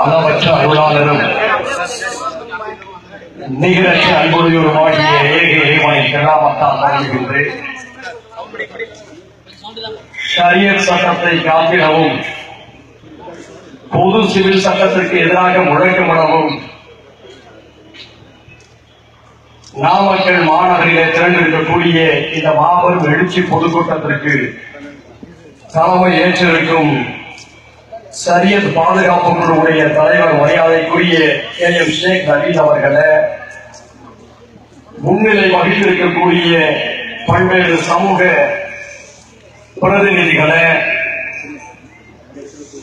அளவற்ற அருளாளரும் நிகரற்ற அன்புடையோருமாகிய ஏக இறைவனை வழங்குகின்றேன் ஷரியத் சட்டத்தை காத்திடவும் பொது சிவில் சட்டத்திற்கு எதிராக முழக்கமிடவும் நாமக்கல் மாநகரிலே திரண்டிருக்கக்கூடிய இந்த மாபெரும் எழுச்சி பொதுக்கூட்டத்திற்கு தலைமை ஏற்றிருக்கும் சரியத் பாதுகாப்பு குழுவுடைய தலைவர் மரியாதைக்குரிய கே எம் ஷேக் நவீன் அவர்களே முன்னிலை வகித்திருக்கக்கூடிய பல்வேறு சமூக பிரதிநிதிகளே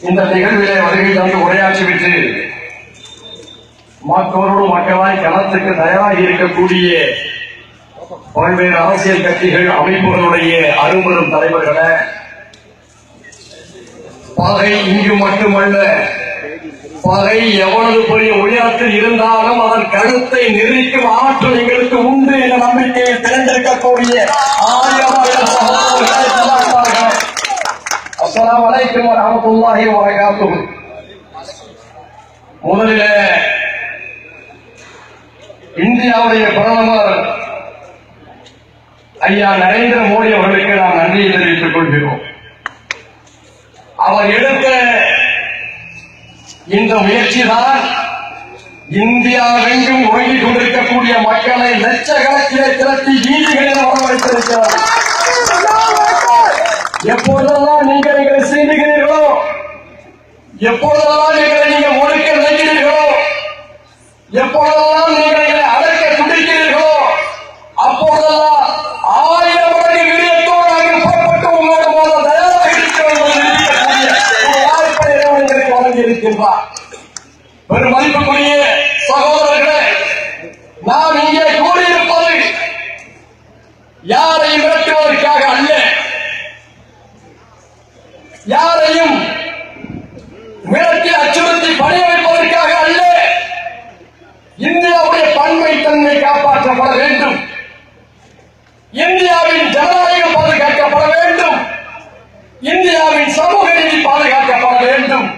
இந்த நிகழ்விலே வருகை தந்து உரையாற்றிவிட்டு மக்களோடு மக்களாய் களத்துக்கு தயாராகி இருக்கக்கூடிய பல்வேறு அரசியல் கட்சிகள் அமைப்புகளுடைய அரும்பெரும் தலைவர்களை பகை இங்கு மட்டுமல்ல. பகை எவ்வளவு பெரிய உயரத்தில் இருந்தாலும் அதன் கருத்தை நிர்ணயிக்கும் ஆற்றல் எங்களுக்கு உண்டு என்ற நம்பிக்கையை திறந்திருக்கக்கூடிய அஸ்லாம் சகோதரர்களே, சகோதரர்களே. அஸ்ஸலாமு முதலில் இந்தியாவுடைய பிரதமர் ஐயா நரேந்திர மோடி அவர்களுக்கு நாம் நன்றியை தெரிவித்துக் கொள்கிறோம். அவர் எடுத்த இந்த முயற்சிதான் இந்தியாவெங்கும் உறங்கிக் கொண்டிருக்கக்கூடிய மக்களை லட்சக்கணக்கிலே திரட்டி வீதிகளில் வரவழைத்திருக்கிறார் எப்போதெல்லாம் நீங்கள் எங்களை சீண்டுகிறீர்களோ எப்போதெல்லாம் எங்களை நீங்கள் ஒடுக்க நினைக்கிறீர்களோ வழங்கியிருக்கின்றார் பெரும் மதிப்புக்குரிய சகோதரர்களே நாம் இங்கே கூடியிருப்பது யாரையும் விரட்டுவதற்காக அல்ல. யாரையும் மிரட்டி அச்சுறுத்தி பணி வைப்பதற்காக அல்ல. இந்தியாவுடைய பன்மை தன்மை காப்பாற்றப்பட வேண்டும். இந்தியாவின் ஜனநாயகம் பாதுகாக்கப்பட வேண்டும் இந்தியாவின் சமூக நீதி பாதுகாக்கப்பட வேண்டும்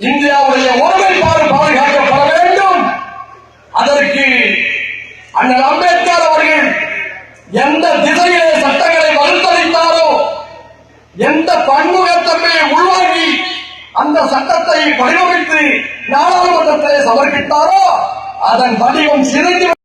இந்தியாவுடைய ஒருமைப்பாடு பாதுகாக்கப்பட வேண்டும். அதற்கு அண்ணல் அம்பேத்கர் அவர்கள் எந்த திசையிலே சட்டங்களை வலுத்தளித்தாரோ எந்த பன்முகத்தன்மையை உள்வாங்கி அந்த சட்டத்தை வடிவமைத்து நாடாளுமன்றத்திலே சமர்ப்பித்தாரோ அதன் வடிவம் சிதைந்து